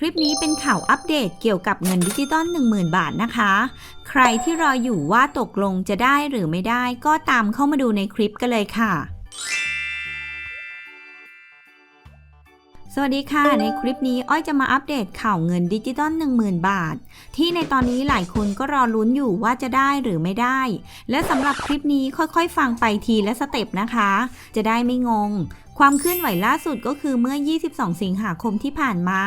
คลิปนี้เป็นข่าวอัปเดตเกี่ยวกับเงินดิจิตอล10,000 บาทนะคะ ใครที่รออยู่ว่าตกลงจะได้หรือไม่ได้ก็ตามเข้ามาดูในคลิปกันเลยค่ะ วัสดีค่ะ ในคลิปนี้อ้อยจะมาอัปเดตข่าวเงินดิจิตอล10,000 บาท ที่ในตอนนี้หลายคนก็รอลุ้นอยู่ว่าจะได้หรือไม่ได้ และสำหรับคลิปนี้ค่อยๆ ฟังไปทีและสเต็ปนะคะ จะได้ไม่งง ความเคลื่อนไหวล่าสุดก็คือเมื่อ 22 สิงหาคมที่ผ่านมา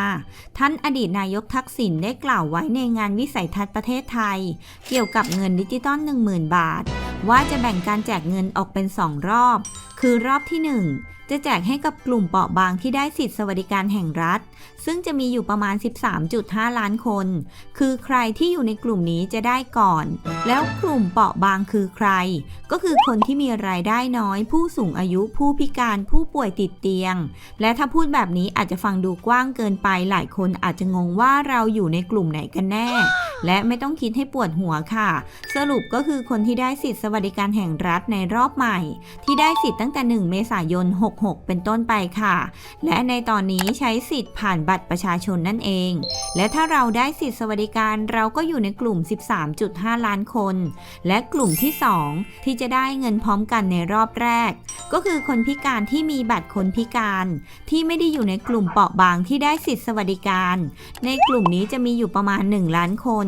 ท่านอดีตนายกทักษิณได้กล่าวไว้ในงานวิสัยทัศน์ประเทศไทย เกี่ยวกับเงินดิจิตอล10,000 บาท ว่าจะแบ่งการแจกเงินออกเป็น 2 รอบ คือรอบที่ 1 จะแจกให้กับกลุ่มเปราะบางที่ได้สิทธิสวัสดิการแห่งรัฐ ซึ่งจะมีอยู่ประมาณ 13.5 ล้านคน คือใครที่อยู่ในกลุ่มนี้จะได้ก่อน แล้วกลุ่มเปราะบางคือใคร ก็คือคนที่มีรายได้น้อย ผู้สูงอายุผู้พิการผู้ป่วยติดเตียง และถ้าพูดแบบนี้อาจจะฟังดูกว้างเกินไปหลายคนอาจจะงงว่าเราอยู่ในกลุ่มไหนกันแน่ และไม่ต้องคิดให้ปวดหัวค่ะ สรุปก็คือคนที่ได้สิทธิสวัสดิการแห่งรัฐในรอบใหม่ ที่ได้สิทธิ์ตั้งแต่ 1 เมษายน 66 เป็นต้นไปค่ะ และในตอนนี้ใช้สิทธิ์ผ่านบัตรประชาชนนั่นเอง และถ้าเราได้สิทธิสวัสดิการเราก็อยู่ในกลุ่ม 13.5 ล้านคน และกลุ่มที่ 2 ที่จะได้เงินพร้อมกันในรอบแรก ก็คือคนพิการที่มีบัตรคนพิการ ที่ไม่ได้อยู่ในกลุ่มเปราะบางที่ได้สิทธิสวัสดิการ ในกลุ่มนี้จะมีอยู่ประมาณ 1 ล้านคน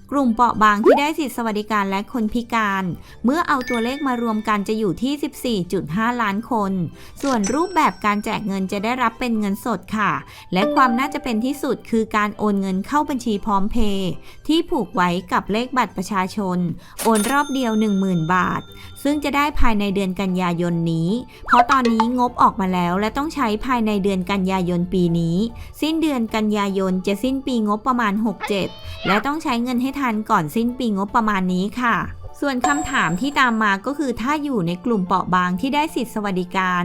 กลุ่มเปราะบางที่ได้สิทธิสวัสดิการและคนพิการ เมื่อเอาตัวเลขมารวมกันจะอยู่ที่ 14.5 ล้านคน ส่วนรูปแบบการแจกเงินจะได้รับเป็นเงินสดค่ะ และความน่าจะเป็นที่สุดคือการโอนเงินเข้าบัญชีพร้อมเพย์ที่ผูกไว้กับเลขบัตรประชาชน โอนรอบเดียว 10,000 บาท ซึ่งจะได้ภายในเดือนกันยายนนี้ เพราะตอนนี้งบออกมาแล้วและต้องใช้ภายในเดือนกันยายนปีนี้ สิ้นเดือนกันยายนจะสิ้นปีงบประมาณ 67 และต้องใช้เงินให้ทันก่อนสิ้นปีงบประมาณนี้ค่ะ ส่วนคำถามที่ตามมาก็คือถ้าอยู่ในกลุ่มเปราะบางที่ได้สิทธิสวัสดิการ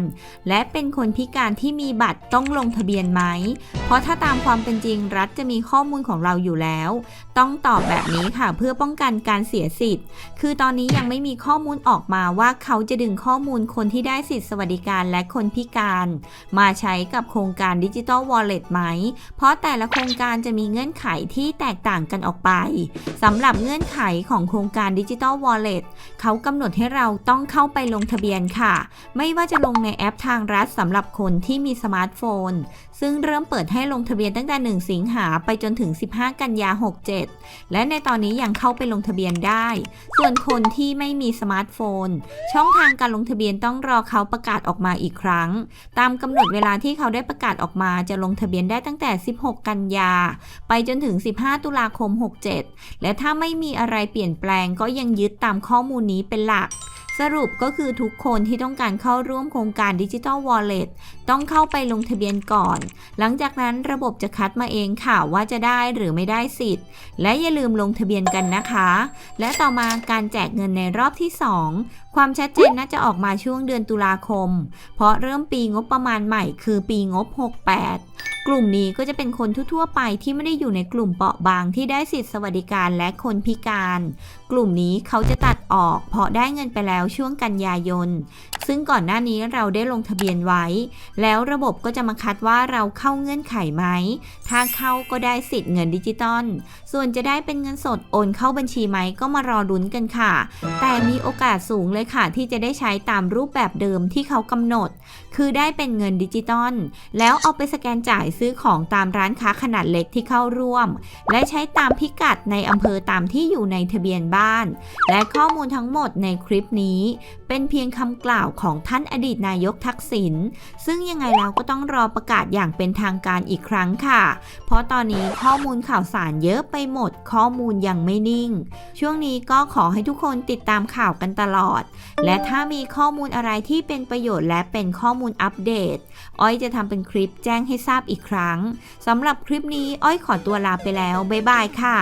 และเป็นคนพิการที่มีบัตรต้องลงทะเบียนไหม เพราะถ้าตามความเป็นจริงรัฐจะมีข้อมูลของเราอยู่แล้ว ต้องตอบแบบนี้ค่ะเพื่อป้องกันการเสียสิทธิ์ คือตอนนี้ยังไม่มีข้อมูลออกมาว่าเขาจะดึงข้อมูลคนที่ได้สิทธิสวัสดิการและคนพิการ มาใช้กับโครงการดิจิ t a ลวอลเล็ตไหม เพราะแต่ละโครงการจะมีเงื่อนไขที่แตกต่างกันออกไปสำหรับเงื่อนไขของโครงการดิจิ t a ลวอลเล็ตเขากำหนดให้เราต้องเข้าไปลงทะเบียนค่ะ ไม่ว่าจะลงในแอปทางรัฐสำหรับคนที่มีสมาร์ทโฟน ซึ่งเริ่มเปิดให้ลงทะเบียนตั้งแต่ 1 สิงหาไปจนถึง 15 กันยา 67 และในตอนนี้ยังเข้าไปลงทะเบียนได้ ส่วนคนที่ไม่มีสมาร์ทโฟน ช่องทางการลงทะเบียนต้องรอเขาประกาศออกมาอีกครั้ง ตามกำหนดเวลาที่เขาได้ประกาศออกมาจะลงทะเบียนได้ตั้งแต่ 16 กันยา ไปจนถึง 15 ตุลาคม 67 และถ้าไม่มีอะไรเปลี่ยนแปลงก็ยังยึดตามข้อมูลนี้เป็นหลัก สรุปก็คือทุกคนที่ต้องการเข้าร่วมโครงการดิจิ t a ลวอลเล็ตต้องเข้าไปลงทะเบียนก่อน หลังจากนั้นระบบจะคัดมาเองค่ะว่าจะได้หรือไม่ได้สิทธิ์ และอย่าลืมลงทะเบียนกันนะคะ และต่อมาการแจกเงินในรอบที่ 2 ความชัดเจนน่าจะออกมาช่วงเดือนตุลาคม เพราะเริ่มปีงบประมาณใหม่คือปีงบ 68 กลุ่มนี้ก็จะเป็นคนทั่วๆไปที่ไม่ได้อยู่ในกลุ่มเปราะบางที่ได้สิทธิสวัสดิการและคนพิการ กลุ่มนี้เขาจะตัด ออก เพราะได้เงินไปแล้วช่วงกันยายน ซึ่งก่อนหน้านี้เราได้ลงทะเบียนไว้ แล้วระบบก็จะมาคัดว่าเราเข้าเงื่อนไขไหม ถ้าเข้าก็ได้สิทธิ์เงินดิจิตอล ส่วนจะได้เป็นเงินสดโอนเข้าบัญชีไหมก็มารอลุ้นกันค่ะ แต่มีโอกาสสูงเลยค่ะ ที่จะได้ใช้ตามรูปแบบเดิมที่เขากำหนด คือได้เป็นเงินดิจิตอล แล้วเอาไปสแกนจ่ายซื้อของตามร้านค้าขนาดเล็กที่เข้าร่วม และใช้ตามพิกัดในอำเภอตามที่อยู่ในทะเบียนบ้าน และข้อมูลมูลทั้งหมดในคลิปนี้ เป็นเพียงคำกล่าวของท่านอดีตนายกทักษิณซึ่งยังไงแล้วก็ต้องรอประกาศอย่างเป็นทางการอีกครั้งค่ะ เพราะตอนนี้ข้อมูลข่าวสารเยอะไปหมด ข้อมูลยังไม่นิ่ง ช่วงนี้ก็ขอให้ทุกคนติดตามข่าวกันตลอด และถ้ามีข้อมูลอะไรที่เป็นประโยชน์และเป็นข้อมูลอัปเดต อ้อยจะทำเป็นคลิปแจ้งให้ทราบอีกครั้งสำหรับคลิปนี้อ้อยขอตัวลาไปแล้วบ๊ายบายค่ะ